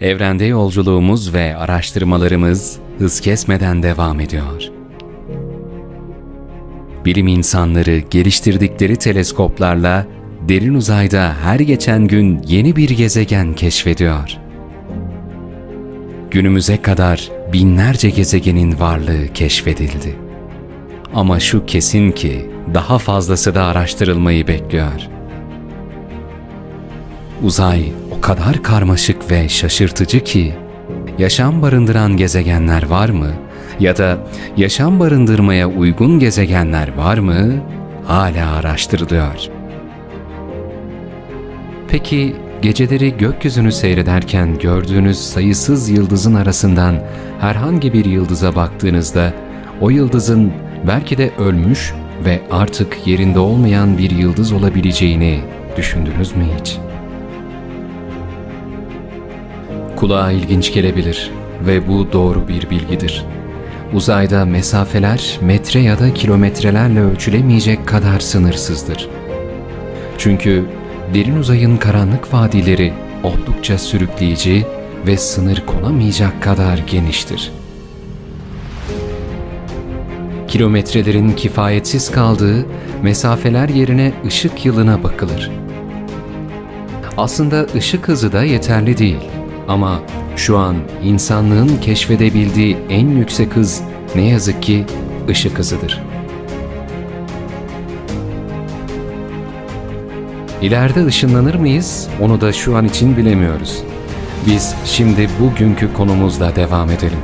Evrende yolculuğumuz ve araştırmalarımız hız kesmeden devam ediyor. Bilim insanları geliştirdikleri teleskoplarla derin uzayda her geçen gün yeni bir gezegen keşfediyor. Günümüze kadar binlerce gezegenin varlığı keşfedildi. Ama şu kesin ki daha fazlası da araştırılmayı bekliyor. Uzay kadar karmaşık ve şaşırtıcı ki yaşam barındıran gezegenler var mı ya da yaşam barındırmaya uygun gezegenler var mı hala araştırılıyor. Peki geceleri gökyüzünü seyrederken gördüğünüz sayısız yıldızın arasından herhangi bir yıldıza baktığınızda o yıldızın belki de ölmüş ve artık yerinde olmayan bir yıldız olabileceğini düşündünüz mü hiç? Kulağa ilginç gelebilir ve bu doğru bir bilgidir. Uzayda mesafeler metre ya da kilometrelerle ölçülemeyecek kadar sınırsızdır. Çünkü derin uzayın karanlık vadileri oldukça sürükleyici ve sınır konamayacak kadar geniştir. Kilometrelerin kifayetsiz kaldığı mesafeler yerine ışık yılına bakılır. Aslında ışık hızı da yeterli değil. Ama şu an insanlığın keşfedebildiği en yüksek hız ne yazık ki ışık hızıdır. İleride ışınlanır mıyız? Onu da şu an için bilemiyoruz. Biz şimdi bugünkü konumuzla devam edelim.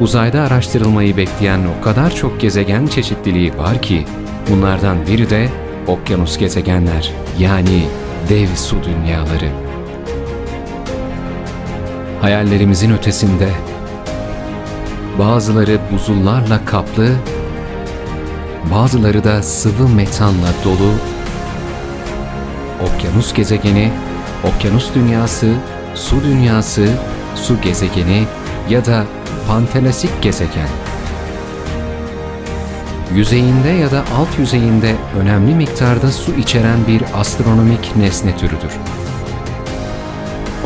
Uzayda araştırılmayı bekleyen o kadar çok gezegen çeşitliliği var ki bunlardan biri de okyanus gezegenler yani dev su dünyaları. Hayallerimizin ötesinde bazıları buzullarla kaplı, bazıları da sıvı metanla dolu okyanus gezegeni, okyanus dünyası, su dünyası, su gezegeni ya da pantelasik gezegen. Yüzeyinde ya da alt yüzeyinde önemli miktarda su içeren bir astronomik nesne türüdür.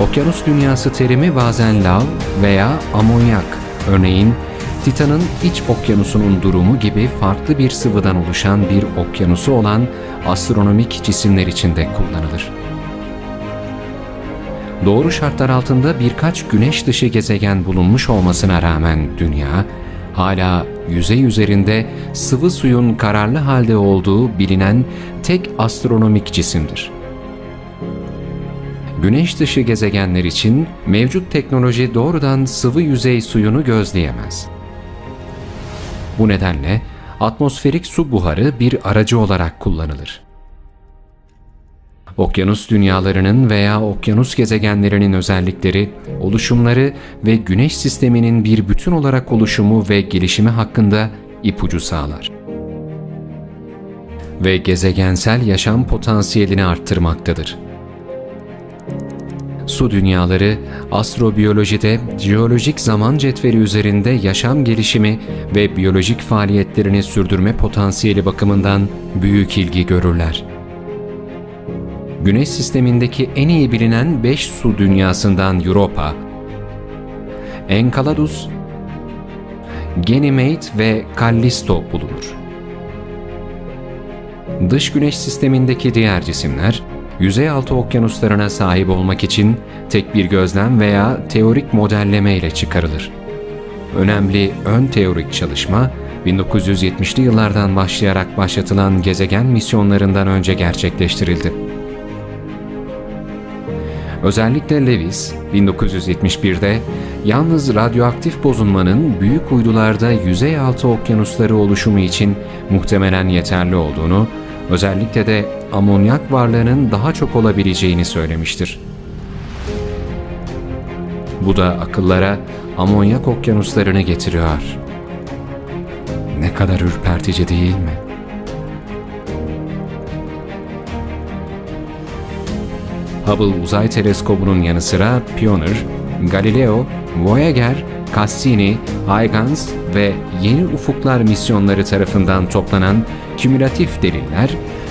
Okyanus dünyası terimi bazen lav veya amonyak, örneğin Titan'ın iç okyanusunun durumu gibi farklı bir sıvıdan oluşan bir okyanusu olan astronomik cisimler için de kullanılır. Doğru şartlar altında birkaç güneş dışı gezegen bulunmuş olmasına rağmen Dünya, hala yüzey üzerinde sıvı suyun kararlı halde olduğu bilinen tek astronomik cisimdir. Güneş dışı gezegenler için mevcut teknoloji doğrudan sıvı yüzey suyunu gözleyemez. Bu nedenle atmosferik su buharı bir aracı olarak kullanılır. Okyanus dünyalarının veya okyanus gezegenlerinin özellikleri, oluşumları ve güneş sisteminin bir bütün olarak oluşumu ve gelişimi hakkında ipucu sağlar. Ve gezegensel yaşam potansiyelini arttırmaktadır. Su dünyaları, astrobiyolojide jeolojik zaman cetveli üzerinde yaşam gelişimi ve biyolojik faaliyetlerini sürdürme potansiyeli bakımından büyük ilgi görürler. Güneş sistemindeki en iyi bilinen 5 su dünyasından Europa, Enceladus, Ganymede ve Callisto bulunur. Dış güneş sistemindeki diğer cisimler, yüzeyaltı okyanuslarına sahip olmak için tek bir gözlem veya teorik modelleme ile çıkarılır. Önemli ön teorik çalışma 1970'li yıllardan başlayarak başlatılan gezegen misyonlarından önce gerçekleştirildi. Özellikle Lewis 1971'de yalnız radyoaktif bozulmanın büyük uydularda yüzeyaltı okyanusları oluşumu için muhtemelen yeterli olduğunu, özellikle de amonyak varlığının daha çok olabileceğini söylemiştir. Bu da akıllara amonyak okyanuslarını getiriyor. Ne kadar ürpertici değil mi? Hubble Uzay Teleskobu'nun yanı sıra Pioneer, Galileo, Voyager, Cassini, Huygens ve Yeni Ufuklar misyonları tarafından toplanan kümülatif deliller,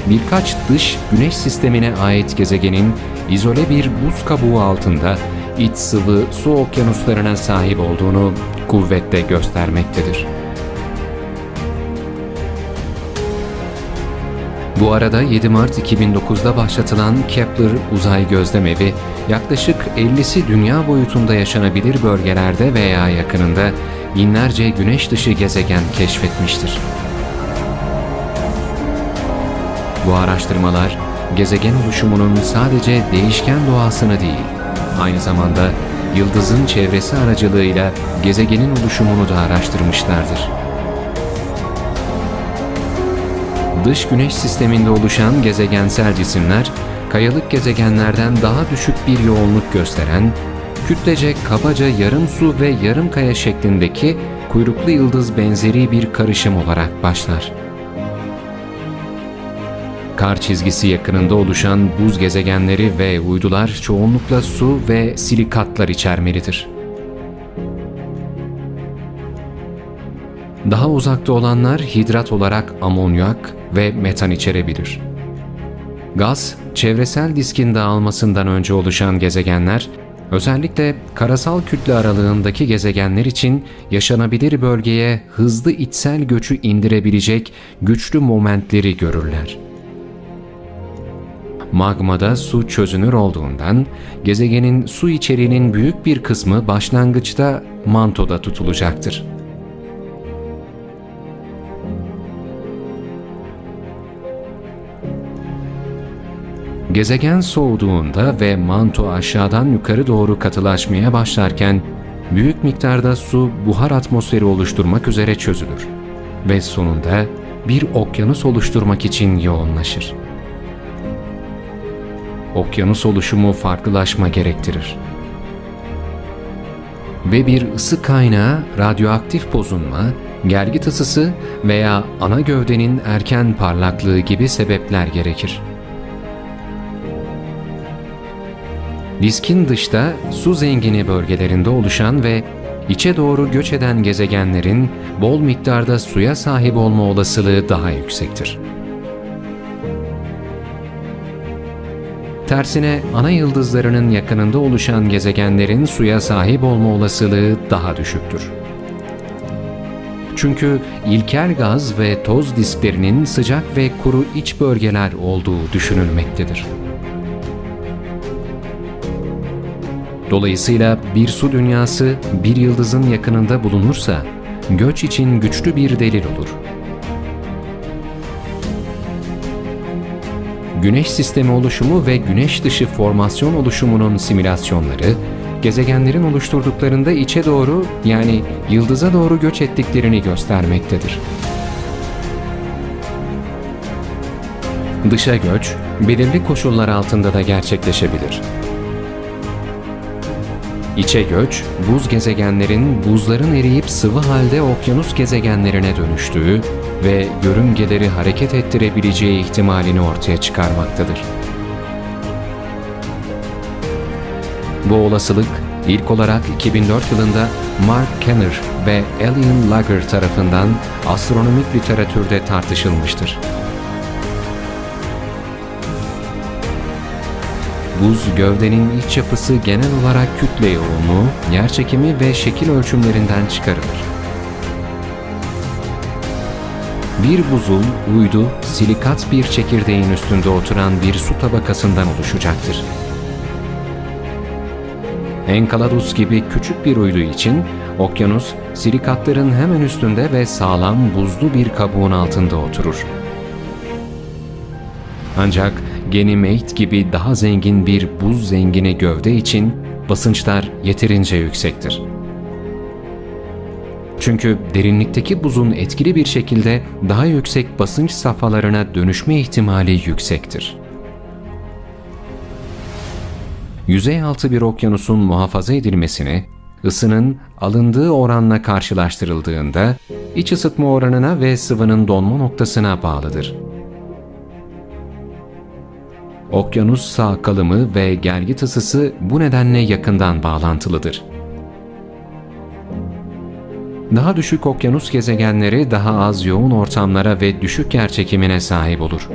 birkaç dış güneş sistemine ait gezegenin izole bir buz kabuğu altında iç sıvı su okyanuslarına sahip olduğunu kuvvetle göstermektedir. Bu arada 7 Mart 2009'da başlatılan Kepler Uzay Gözlemevi yaklaşık 50'si dünya boyutunda yaşanabilir bölgelerde veya yakınında binlerce güneş dışı gezegen keşfetmiştir. Bu araştırmalar gezegen oluşumunun sadece değişken doğasını değil, aynı zamanda yıldızın çevresi aracılığıyla gezegenin oluşumunu da araştırmışlardır. Dış güneş sisteminde oluşan gezegensel cisimler, kayalık gezegenlerden daha düşük bir yoğunluk gösteren, kütlece kabaca yarım su ve yarım kaya şeklindeki kuyruklu yıldız benzeri bir karışım olarak başlar. Kar çizgisi yakınında oluşan buz gezegenleri ve uydular çoğunlukla su ve silikatlar içermelidir. Daha uzakta olanlar hidrat olarak amonyak ve metan içerebilir. Gaz, çevresel diskin dağılmasından önce oluşan gezegenler, özellikle karasal kütle aralığındaki gezegenler için yaşanabilir bölgeye hızlı içsel göçü indirebilecek güçlü momentleri görürler. Magmada su çözünür olduğundan gezegenin su içeriğinin büyük bir kısmı başlangıçta mantoda tutulacaktır. Gezegen soğuduğunda ve manto aşağıdan yukarı doğru katılaşmaya başlarken büyük miktarda su buhar atmosferi oluşturmak üzere çözülür ve sonunda bir okyanus oluşturmak için yoğunlaşır. Okyanus oluşumu farklılaşma gerektirir. Ve bir ısı kaynağı radyoaktif bozulma, gergit ısısı veya ana gövdenin erken parlaklığı gibi sebepler gerekir. Diskin dışta su zengini bölgelerinde oluşan ve içe doğru göç eden gezegenlerin bol miktarda suya sahip olma olasılığı daha yüksektir. Tersine ana yıldızlarının yakınında oluşan gezegenlerin suya sahip olma olasılığı daha düşüktür. Çünkü ilkel gaz ve toz disklerinin sıcak ve kuru iç bölgeler olduğu düşünülmektedir. Dolayısıyla bir su dünyası bir yıldızın yakınında bulunursa göç için güçlü bir delil olur. Güneş sistemi oluşumu ve güneş dışı formasyon oluşumunun simülasyonları, gezegenlerin oluşturduklarında içe doğru yani yıldıza doğru göç ettiklerini göstermektedir. Dışa göç, belirli koşullar altında da gerçekleşebilir. İçe göç, buz gezegenlerin buzların eriyip sıvı halde okyanus gezegenlerine dönüştüğü ve yörüngeleri hareket ettirebileceği ihtimalini ortaya çıkarmaktadır. Bu olasılık ilk olarak 2004 yılında Mark Kenner ve Alien Lager tarafından astronomik literatürde tartışılmıştır. Buz gövdenin iç yapısı genel olarak kütle yoğunluğu, yerçekimi ve şekil ölçümlerinden çıkarılır. Bir buzul, uydu, silikat bir çekirdeğin üstünde oturan bir su tabakasından oluşacaktır. Enceladus gibi küçük bir uydu için okyanus silikatların hemen üstünde ve sağlam buzlu bir kabuğun altında oturur. Ancak Ganymede gibi daha zengin bir buz zengini gövde için basınçlar yeterince yüksektir. Çünkü derinlikteki buzun etkili bir şekilde daha yüksek basınç safhalarına dönüşme ihtimali yüksektir. Yüzey altı bir okyanusun muhafaza edilmesini, ısının alındığı oranla karşılaştırıldığında iç ısıtma oranına ve sıvının donma noktasına bağlıdır. Okyanus sağ kalımı ve gergit ısısı bu nedenle yakından bağlantılıdır. Daha düşük okyanus gezegenleri daha az yoğun ortamlara ve düşük yerçekimine sahip olur.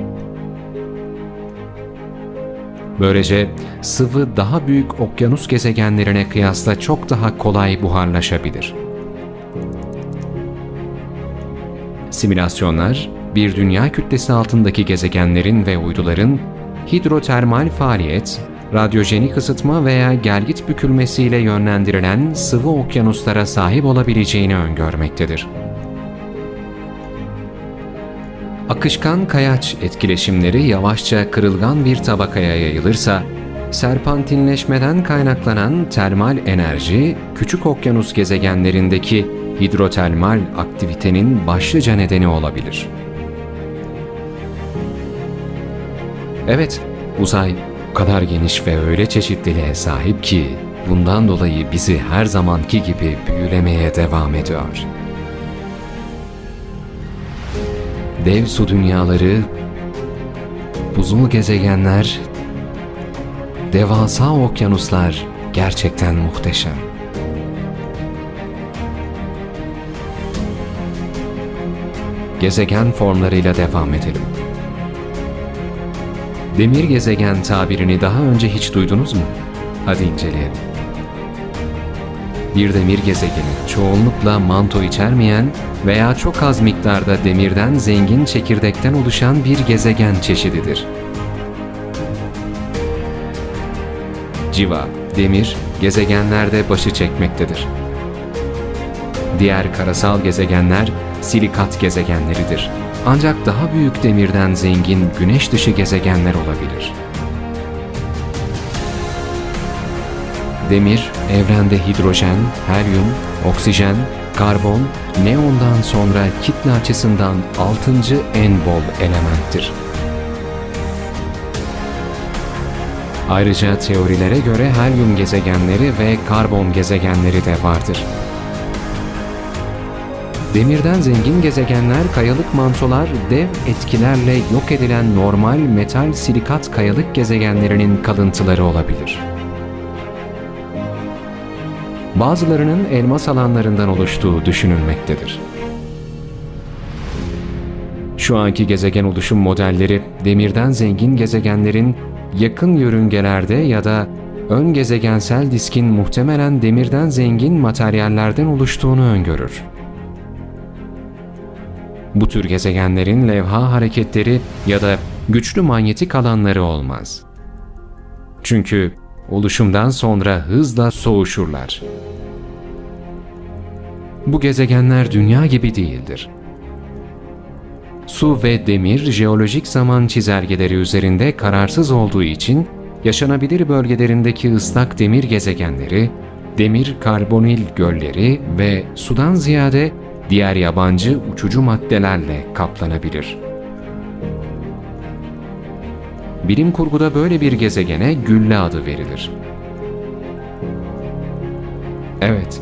Böylece sıvı daha büyük okyanus gezegenlerine kıyasla çok daha kolay buharlaşabilir. Simülasyonlar, bir dünya kütlesi altındaki gezegenlerin ve uyduların hidrotermal faaliyet, radyojenik ısıtma veya gelgit bükülmesiyle yönlendirilen sıvı okyanuslara sahip olabileceğini öngörmektedir. Akışkan kayaç etkileşimleri yavaşça kırılgan bir tabakaya yayılırsa, serpantinleşmeden kaynaklanan termal enerji, küçük okyanus gezegenlerindeki hidrotermal aktivitenin başlıca nedeni olabilir. Evet, uzay o kadar geniş ve öyle çeşitliliğe sahip ki bundan dolayı bizi her zamanki gibi büyülemeye devam ediyor. Dev su dünyaları, buzul gezegenler, devasa okyanuslar gerçekten muhteşem. Gezegen formlarıyla devam edelim. Demir gezegen tabirini daha önce hiç duydunuz mu? Hadi inceleyelim. Bir demir gezegeni çoğunlukla manto içermeyen veya çok az miktarda demirden zengin çekirdekten oluşan bir gezegen çeşididir. Civa, demir, gezegenlerde başı çekmektedir. Diğer karasal gezegenler silikat gezegenleridir. Ancak daha büyük demirden zengin güneş dışı gezegenler olabilir. Demir, evrende hidrojen, helyum, oksijen, karbon, neondan sonra kitle açısından 6. en bol elementtir. Ayrıca teorilere göre helyum gezegenleri ve karbon gezegenleri de vardır. Demirden zengin gezegenler kayalık mantolar dev etkilerle yok edilen normal metal silikat kayalık gezegenlerinin kalıntıları olabilir. Bazılarının elmas alanlarından oluştuğu düşünülmektedir. Şu anki gezegen oluşum modelleri demirden zengin gezegenlerin yakın yörüngelerde ya da ön gezegensel diskin muhtemelen demirden zengin materyallerden oluştuğunu öngörür. Bu tür gezegenlerin levha hareketleri ya da güçlü manyetik alanları olmaz. Çünkü oluşumdan sonra hızla soğuşurlar. Bu gezegenler dünya gibi değildir. Su ve demir jeolojik zaman çizelgeleri üzerinde kararsız olduğu için yaşanabilir bölgelerindeki ıslak demir gezegenleri, demir karbonil gölleri ve sudan ziyade diğer yabancı uçucu maddelerle kaplanabilir. Bilim kurguda böyle bir gezegene gülle adı verilir. Evet,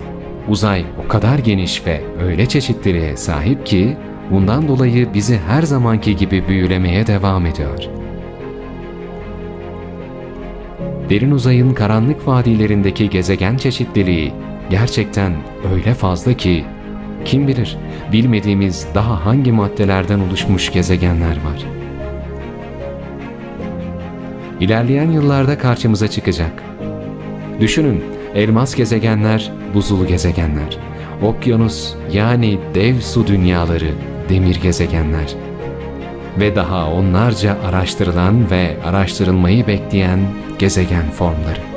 uzay o kadar geniş ve öyle çeşitliliğe sahip ki bundan dolayı bizi her zamanki gibi büyülemeye devam ediyor. Derin uzayın karanlık vadilerindeki gezegen çeşitliliği gerçekten öyle fazla ki kim bilir bilmediğimiz daha hangi maddelerden oluşmuş gezegenler var. İlerleyen yıllarda karşımıza çıkacak. Düşünün elmas gezegenler, buzul gezegenler, okyanus yani dev su dünyaları, demir gezegenler ve daha onlarca araştırılan ve araştırılmayı bekleyen gezegen formları.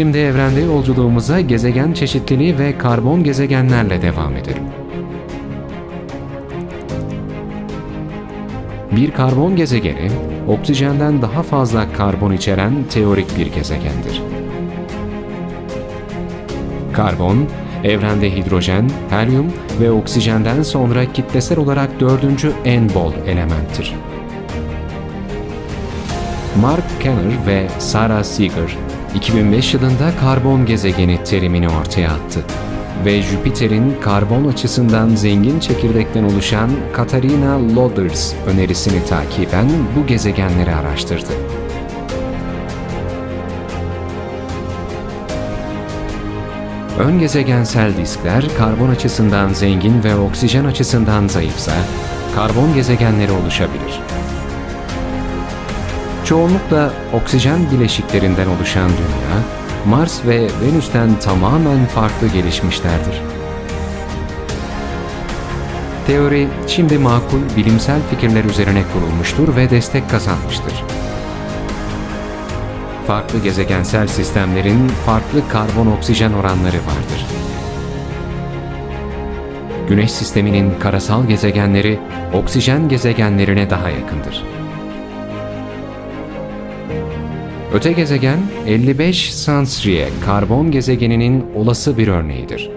Şimdi evrende yolculuğumuza gezegen çeşitliliği ve karbon gezegenlerle devam edelim. Bir karbon gezegeni, oksijenden daha fazla karbon içeren teorik bir gezegendir. Karbon, evrende hidrojen, helyum ve oksijenden sonra kitlesel olarak dördüncü en bol elementtir. Mark Kenner ve Sarah Seeger 2005 yılında karbon gezegeni terimini ortaya attı ve Jüpiter'in karbon açısından zengin çekirdekten oluşan Katarina Loders önerisini takiben bu gezegenleri araştırdı. Ön gezegensel diskler karbon açısından zengin ve oksijen açısından zayıfsa, karbon gezegenleri oluşabilir. Çoğunlukla oksijen bileşiklerinden oluşan Dünya, Mars ve Venüs'ten tamamen farklı gelişmişlerdir. Teori şimdi makul bilimsel fikirler üzerine kurulmuştur ve destek kazanmıştır. Farklı gezegensel sistemlerin farklı karbon-oksijen oranları vardır. Güneş sisteminin karasal gezegenleri oksijen gezegenlerine daha yakındır. Öte gezegen 55 Sansriye karbon gezegeninin olası bir örneğidir.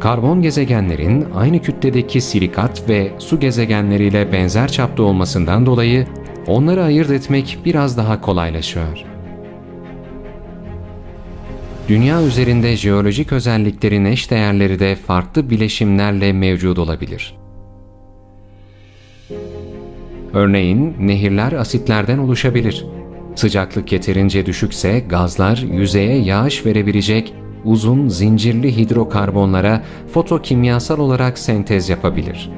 Karbon gezegenlerin aynı kütledeki silikat ve su gezegenleriyle benzer çapta olmasından dolayı onları ayırt etmek biraz daha kolaylaşıyor. Dünya üzerinde jeolojik özelliklerin eş değerleri de farklı bileşimlerle mevcut olabilir. Örneğin nehirler asitlerden oluşabilir. Sıcaklık yeterince düşükse gazlar yüzeye yağış verebilecek uzun zincirli hidrokarbonlara fotokimyasal olarak sentez yapabilir.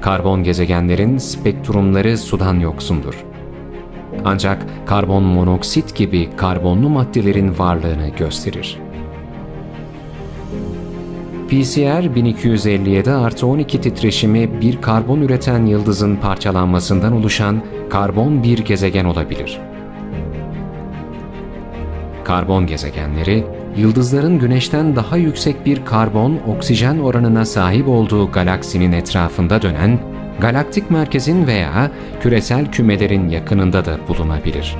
Karbon gezegenlerin spektrumları sudan yoksundur. Ancak karbon monoksit gibi karbonlu maddelerin varlığını gösterir. PCR 1257 artı 12 titreşimi bir karbon üreten yıldızın parçalanmasından oluşan karbon bir gezegen olabilir. Karbon gezegenleri, yıldızların güneşten daha yüksek bir karbon-oksijen oranına sahip olduğu galaksinin etrafında dönen, galaktik merkezin veya küresel kümelerin yakınında da bulunabilir.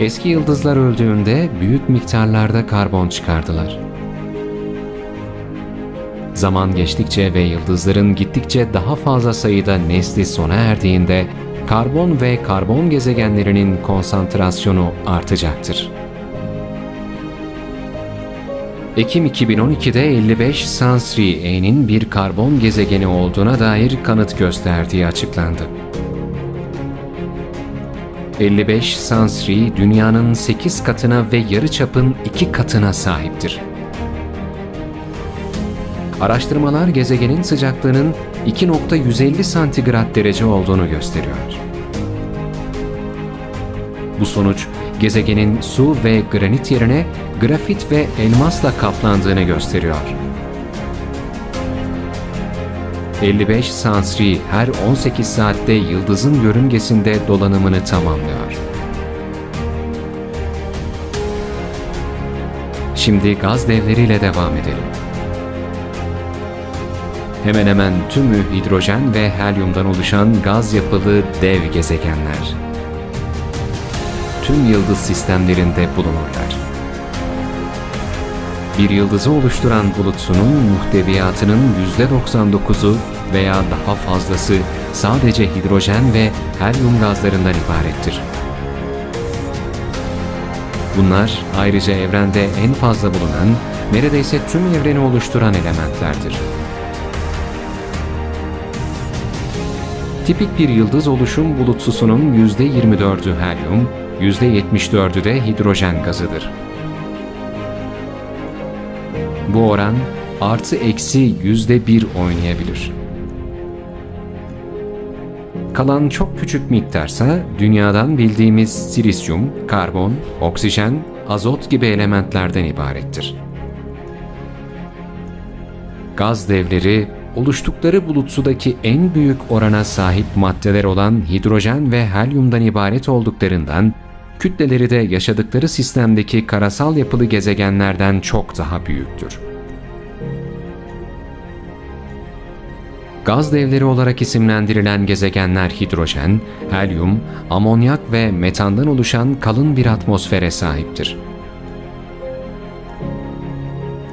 Eski yıldızlar öldüğünde büyük miktarlarda karbon çıkardılar. Zaman geçtikçe ve yıldızların gittikçe daha fazla sayıda nesli sona erdiğinde karbon ve karbon gezegenlerinin konsantrasyonu artacaktır. Ekim 2012'de 55 Sansri E'nin bir karbon gezegeni olduğuna dair kanıt gösterdiği açıklandı. 55 Sansri dünyanın 8 katına ve yarıçapın 2 katına sahiptir. Araştırmalar gezegenin sıcaklığının 2.150 santigrat derece olduğunu gösteriyor. Bu sonuç gezegenin su ve granit yerine grafit ve elmasla kaplandığını gösteriyor. 55 Sansri her 18 saatte yıldızın yörüngesinde dolanımını tamamlıyor. Şimdi gaz devleriyle devam edelim. Hemen hemen tümü hidrojen ve helyumdan oluşan gaz yapılı dev gezegenler. Tüm yıldız sistemlerinde bulunurlar. Bir yıldızı oluşturan bulutsunun muhteviyatının %99'u veya daha fazlası sadece hidrojen ve helyum gazlarından ibarettir. Bunlar ayrıca evrende en fazla bulunan, neredeyse tüm evreni oluşturan elementlerdir. Tipik bir yıldız oluşum bulutsusunun %24'ü helyum, %74'ü de hidrojen gazıdır. Bu oran artı eksi yüzde bir oynayabilir. Kalan çok küçük miktarsa dünyadan bildiğimiz silisyum, karbon, oksijen, azot gibi elementlerden ibarettir. Gaz devleri oluştukları bulutsudaki en büyük orana sahip maddeler olan hidrojen ve helyumdan ibaret olduklarından kütleleri de yaşadıkları sistemdeki karasal yapılı gezegenlerden çok daha büyüktür. Gaz devleri olarak isimlendirilen gezegenler hidrojen, helyum, amonyak ve metandan oluşan kalın bir atmosfere sahiptir.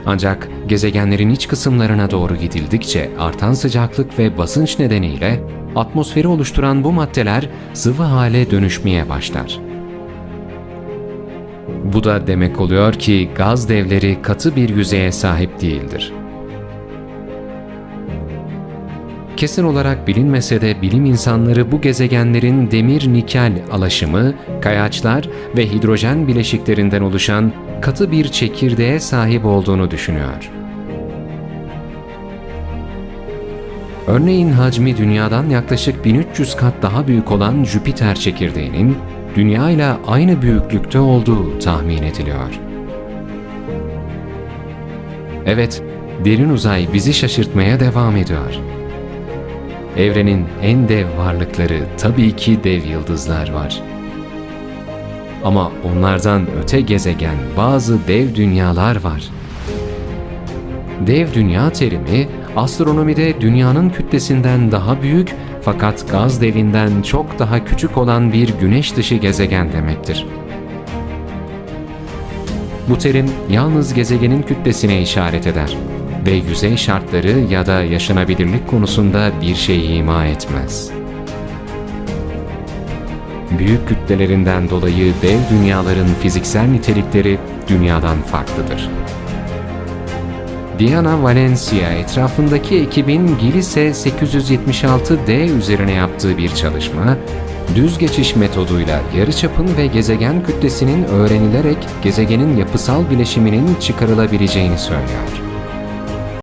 Ancak gezegenlerin iç kısımlarına doğru gidildikçe artan sıcaklık ve basınç nedeniyle atmosferi oluşturan bu maddeler sıvı hale dönüşmeye başlar. Bu da demek oluyor ki gaz devleri katı bir yüzeye sahip değildir. Kesin olarak bilinmese de bilim insanları bu gezegenlerin demir-nikel alaşımı, kayaçlar ve hidrojen bileşiklerinden oluşan katı bir çekirdeğe sahip olduğunu düşünüyor. Örneğin hacmi dünyadan yaklaşık 1300 kat daha büyük olan Jüpiter çekirdeğinin dünya ile aynı büyüklükte olduğu tahmin ediliyor. Evet, derin uzay bizi şaşırtmaya devam ediyor. Evrenin en dev varlıkları tabii ki dev yıldızlar var. Ama onlardan öte gezegen bazı dev dünyalar var. Dev dünya terimi astronomide dünyanın kütlesinden daha büyük fakat gaz devinden çok daha küçük olan bir güneş dışı gezegen demektir. Bu terim yalnız gezegenin kütlesine işaret eder ve yüzey şartları ya da yaşanabilirlik konusunda bir şey ima etmez. Büyük kütlelerinden dolayı dev dünyaların fiziksel nitelikleri dünyadan farklıdır. Diana Valencia etrafındaki ekibin Gilise 876D üzerine yaptığı bir çalışma, düz geçiş metoduyla yarıçapın ve gezegen kütlesinin öğrenilerek gezegenin yapısal bileşiminin çıkarılabileceğini söylüyor.